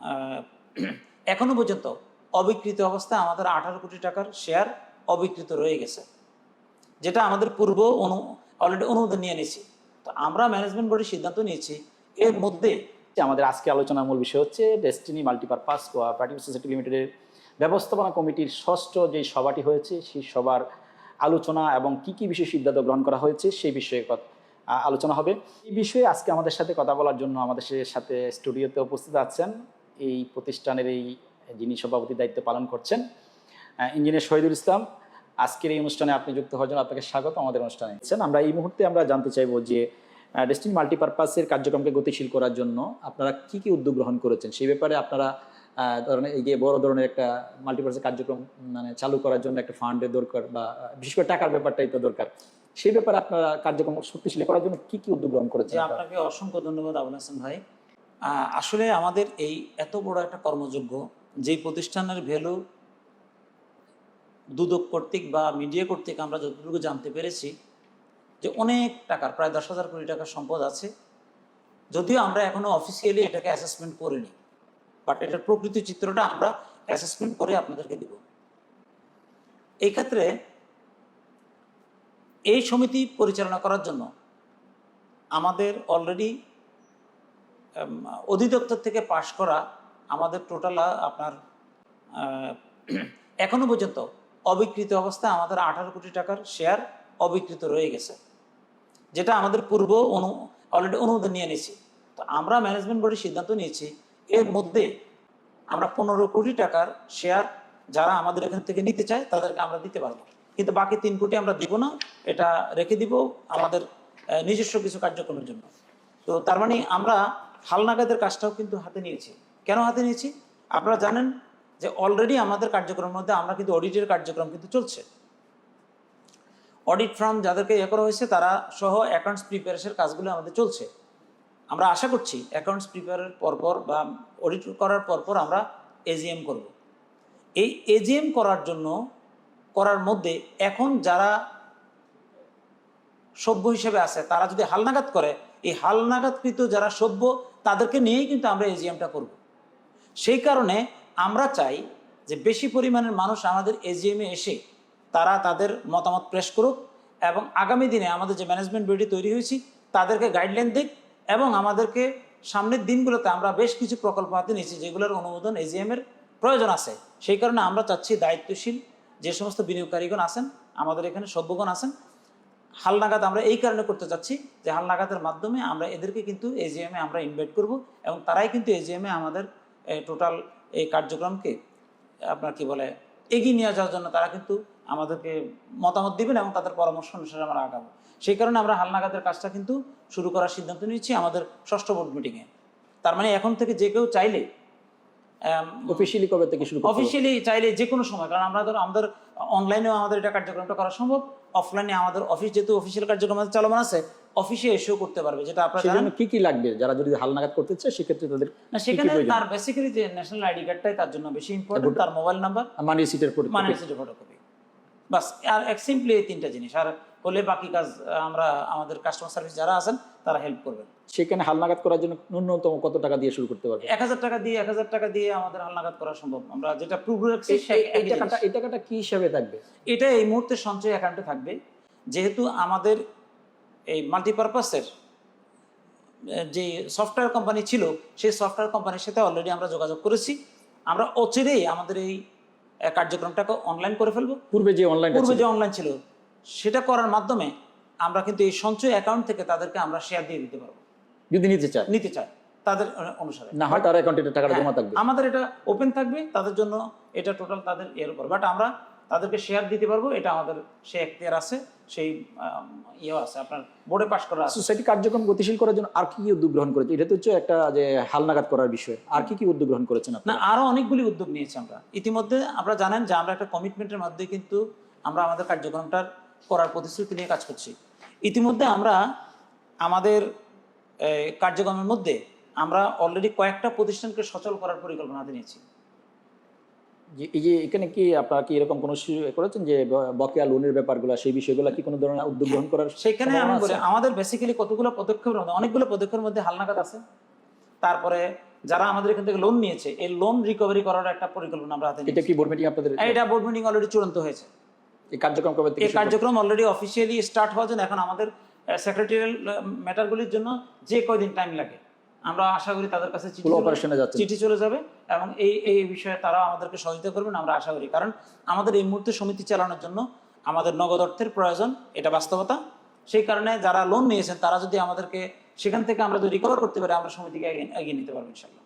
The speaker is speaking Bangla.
এখনও পর্যন্ত অবিকৃত অবস্থায় আমাদের আঠারো কোটি টাকার শেয়ার অবিকৃত রয়ে গেছে, যেটা আমাদের পূর্ব অনু অলরেডি অনুমোদন নিয়ে নিয়েছি। তো আমরা ম্যানেজমেন্ট বোর্ডের সিদ্ধান্ত নিয়েছি এর মধ্যে আমাদের আজকে আলোচনার মূল বিষয় হচ্ছে ডেস্টিনি মাল্টিপারপাস কোঅপারেটিভ সোসাইটি লিমিটেডের ব্যবস্থাপনা কমিটির ষষ্ঠ যে সভাটি হয়েছে, সেই সভার আলোচনা এবং কি কি বিষয়ে সিদ্ধান্ত গ্রহণ করা হয়েছে সেই বিষয়ে আলোচনা হবে। এই বিষয়ে আজকে আমাদের সাথে কথা বলার জন্য আমাদের সাথে স্টুডিওতে উপস্থিত আছেন এই প্রতিষ্ঠানের এই যিনি সভাপতির দায়িত্ব পালন করছেন ইঞ্জিনিয়ার শহীদুল ইসলাম, আজকের এই অনুষ্ঠানে আপনি যুক্ত হওয়ার জন্য আপনাকে স্বাগত, আমাদের অনুষ্ঠানে আমরা এই মুহূর্তে আমরা জানতে চাইব যে ডেস্টিন মাল্টিপারপাসের কার্যক্রমকে গতিশীল করার জন্য আপনারা কি কি উদ্যোগ গ্রহণ করেছেন? সেই ব্যাপারে আপনারা ধরনের এই যে বড় ধরনের একটা মাল্টিপারপাসের কার্যক্রম মানে চালু করার জন্য একটা ফান্ডের দরকার বা বিশেষ করে টাকার ব্যাপারটাই তো দরকার। সেই ব্যাপারে আপনারা কার্যক্রম শক্তিশালী করার জন্য কি কি উদ্যোগ গ্রহণ করেছেন? আপনাকে অসংখ্য ধন্যবাদ আবুল হাসান ভাই। আসলে আমাদের এই এত বড় একটা কর্মযোগ্য, যেই প্রতিষ্ঠানের ভ্যালু দুদক কর্তৃক বা মিডিয়া কর্তৃক আমরা যতটুকু জানতে পেরেছি, যে অনেক টাকার, প্রায় দশ হাজার কোটি টাকার সম্পদ আছে। যদিও আমরা এখনও অফিসিয়ালি এটাকে অ্যাসেসমেন্ট করিনি বাট এটার প্রকৃত চিত্রটা আমরা অ্যাসেসমেন্ট করে আপনাদেরকে দিব। এই ক্ষেত্রে এই সমিতি পরিচালনা করার জন্য আমাদের অলরেডি অধিদপ্তর থেকে পাশ করা আমাদের টোটাল আপনার এখনও পর্যন্ত অবিকৃত অবস্থায় আমাদের আঠারো কোটি টাকার শেয়ার অবিকৃত রয়ে গেছে। যেটা আমাদের পূর্ব অনু অলরেডি অনুমোদন নিয়ে নিয়েছি। তো আমরা ম্যানেজমেন্ট বোর্ডের সিদ্ধান্ত নিয়েছি, এর মধ্যে আমরা পনেরো কোটি টাকার শেয়ার যারা আমাদের এখান থেকে নিতে চায়, তাদেরকে আমরা দিতে পারব। কিন্তু বাকি তিন কোটি আমরা দিব না, এটা রেখে দিব আমাদের নিজস্ব কিছু কার্যক্রমের জন্য। তো তার মানে আমরা হালনাগাদের কাজটাও কিন্তু হাতে নিয়েছি। কেন হাতে নিয়েছি? আপনারা জানেন যে অলরেডি আমাদের কার্যক্রমের মধ্যে আমরা কিন্তু অডিটের কার্যক্রম কিন্তু চলছে। অডিট ফার্ম যাদেরকে ইয়ে করা হয়েছে, তারা সহ অ্যাকাউন্টস প্রিপারেশনের কাজগুলো আমাদের চলছে। আমরা আশা করছি অ্যাকাউন্টস প্রিপেয়ারের পরপর বা অডিট করার পরপর আমরা এজিএম করব। এই এজিএম করার জন্য, করার মধ্যে এখন যারা সভ্য হিসেবে আছে, তারা যদি হালনাগাদ করে, এই হালনাগাদকৃত যারা সভ্য তাদেরকে নিয়েই কিন্তু আমরা এজিএমটা করব। সেই কারণে আমরা চাই যে বেশি পরিমাণের মানুষ আমাদের এজিএমে এসে তারা তাদের মতামত প্রেস করুক এবং আগামী দিনে আমাদের যে ম্যানেজমেন্ট বডি তৈরি হয়েছি, তাদেরকে গাইডলাইন দিক এবং আমাদেরকে সামনের দিনগুলোতে আমরা বেশ কিছু প্রকল্প হাতে নিয়েছি যেগুলোর অনুমোদন এজিএমের প্রয়োজন আছে। সেই কারণে আমরা চাচ্ছি দায়িত্বশীল যে সমস্ত বিনিয়োগকারীগণ আছেন, আমাদের এখানে সভ্যগণ আছেন হালনাগাদ আমরা এই কারণে করতে চাচ্ছি যে হালনাগাদের মাধ্যমে আমরা এদেরকে কিন্তু এজিএমে আমরা ইনভাইট করব এবং তারাই কিন্তু এজিএমে আমাদের টোটাল এই কার্যক্রমকে আপনার কি বলে এগিয়ে নিয়ে যাওয়ার জন্য তারা কিন্তু আমাদেরকে মতামত দিবেন এবং তাদের পরামর্শ অনুসারে আমরা আগাবো। সেই কারণে আমরা হালনাগাদের কাজটা কিন্তু শুরু করার সিদ্ধান্ত নিয়েছি আমাদের ষষ্ঠ বোর্ড মিটিংয়ে তার মানে এখন থেকে যে কেউ চাইলে অফিসিয়ালি কবে থেকে শুরু অফিসিয়ালি চাইলে যে কোনো সময় কারণ আমরা ধরো আমাদের অনলাইনেও আমাদের এটা কার্যক্রমটা করা সম্ভব অফলাইনে আমাদের অফিস যেহেতু অফিসিয়াল কার্যক্রম আমাদের চলমান আছে অফিসে এসেও করতে পারবে যেটা আপনারা জন্য কি কি লাগবে? যারা যদি হালনাগাদ করতে চায় সেক্ষেত্রে তাদের না সেখানে তার বেসিক্যালি যে ন্যাশনাল আইডি কার্ডটাই তার জন্য বেশি ইম্পর্টেন্ট তার মোবাইল নাম্বার মানি সিটের ফটো মানে সেটা ফটোকপি বাস আর এক সিম্পলি এই তিনটা জিনিস আর হলে বাকি কাজ আমরা আমাদের কাস্টমার সার্ভিস যারা আছেন তারা হেল্প করবেন। সেখানে হালনাগাদ করার জন্য ন্যূনতম কত টাকা দিয়ে শুরু করতে পারবে? এক হাজার টাকা দিয়ে এক হাজার টাকা দিয়ে আমাদের হালনাগাদ করা সম্ভব। আমরা যেটা প্রুভ রাখছি এই- টাকাটা এই টাকাটা কি হিসাবে থাকবে? এটা এই মুহূর্তে সঞ্চয় অ্যাকাউন্টে থাকবে। যেহেতু আমাদের এই মাল্টিপারপাসের যে সফটওয়্যার কোম্পানি ছিল সেই সফটওয়্যার কোম্পানির সাথে অলরেডি আমরা যোগাযোগ করেছি। আমরা অচিরেই আমাদের এই কার্যক্রমটাকে অনলাইন করে ফেলব। পূর্বে যে অনলাইন পূর্বে যে অনলাইন ছিল সেটা করার মাধ্যমে আমরা কিন্তু এই সঞ্চয় অ্যাকাউন্ট থেকে তাদেরকে আমরা শেয়ার দিয়ে দিতে পারব। যদি নিতে চায়। নিতে চায় তাদের অনুসারে। না হয় তার অ্যাকাউন্টে টাকাটা হ্যাঁ, জমা থাকবে। আমাদের এটা ওপেন থাকবে তাদের জন্য এটা টোটাল তাদের এর উপর। বাট আমরা তাদেরকে শেয়ার দিতে পারব এটা আমাদের সে এখতিয়ার আছে সেই ইয়েও আছে আপনার বোর্ডে পাশ করা আছে। সোসাইটি কার্যক্রম গতিশীল করার জন্য আর কি কি উদ্যোগ গ্রহণ করেছে? এটা তো হচ্ছে একটা যে হালনাগাদ করার বিষয়। আর কি কি উদ্যোগ গ্রহণ করেছেন না আরও অনেকগুলি উদ্যোগ নিয়েছি আমরা। ইতিমধ্যে আমরা জানেন যে আমরা একটা কমিটমেন্টের মধ্যে কিন্তু আমরা আমাদের কার্যক্রমটার করার প্রতিশ্রুতি নিয়ে কাজ করছি। ইতিমধ্যে আমরা আমাদের কার্যক্রমের মধ্যে আমরা অলরেডি কয়েকটা প্রতিষ্ঠানকে সচল করার পরিকল্পনা হাতে নিয়েছি। যে এই যে এখানে কি আপনারা কি এরকম কোনো করেছেন যে বকেয়া লোনের ব্যাপারগুলো সেই বিষয়গুলো কি কোনো ধরনের উদ্যোগ গ্রহণ করার সেখানে আমি বলি আমাদের বেসিক্যালি কতগুলো পদক্ষেপের মধ্যে অনেকগুলো পদক্ষেপের মধ্যে হালনাগাদ আছে। তারপরে যারা আমাদের এখান থেকে লোন নিয়েছে এই লোন রিকভারি করার একটা পরিকল্পনা আমরা হাতে এটা কি বোর্ড মিটিং আপনাদের? এটা বোর্ড মিটিং অলরেডি চূড়ান্ত হয়েছে। এই কার্যক্রম কবে থেকে এই কার্যক্রম অলরেডি অফিসিয়ালি স্টার্ট হওয়ার জন্য এখন আমাদের সেক্রেটারিয়াল ম্যাটারগুলির জন্য যে কয়দিন টাইম লাগে। আমরা আশা করি তাদের কাছে চিঠি চলে- অপারেশনে যাচ্ছে চিঠি চলে যাবে এবং এই এই বিষয়ে তারা আমাদেরকে সহযোগিতা করবেন আমরা আশা করি। কারণ আমাদের এই মুহূর্তে সমিতি চালানোর জন্য আমাদের নগদ অর্থের প্রয়োজন এটা বাস্তবতা। সেই কারণে যারা লোন নিয়েছেন তারা যদি আমাদেরকে সেখান থেকে আমরা যদি রিকভার করতে পারি আমরা সমিতিকে এগিয়ে এগিয়ে নিতে পারব ইনশাল্লাহ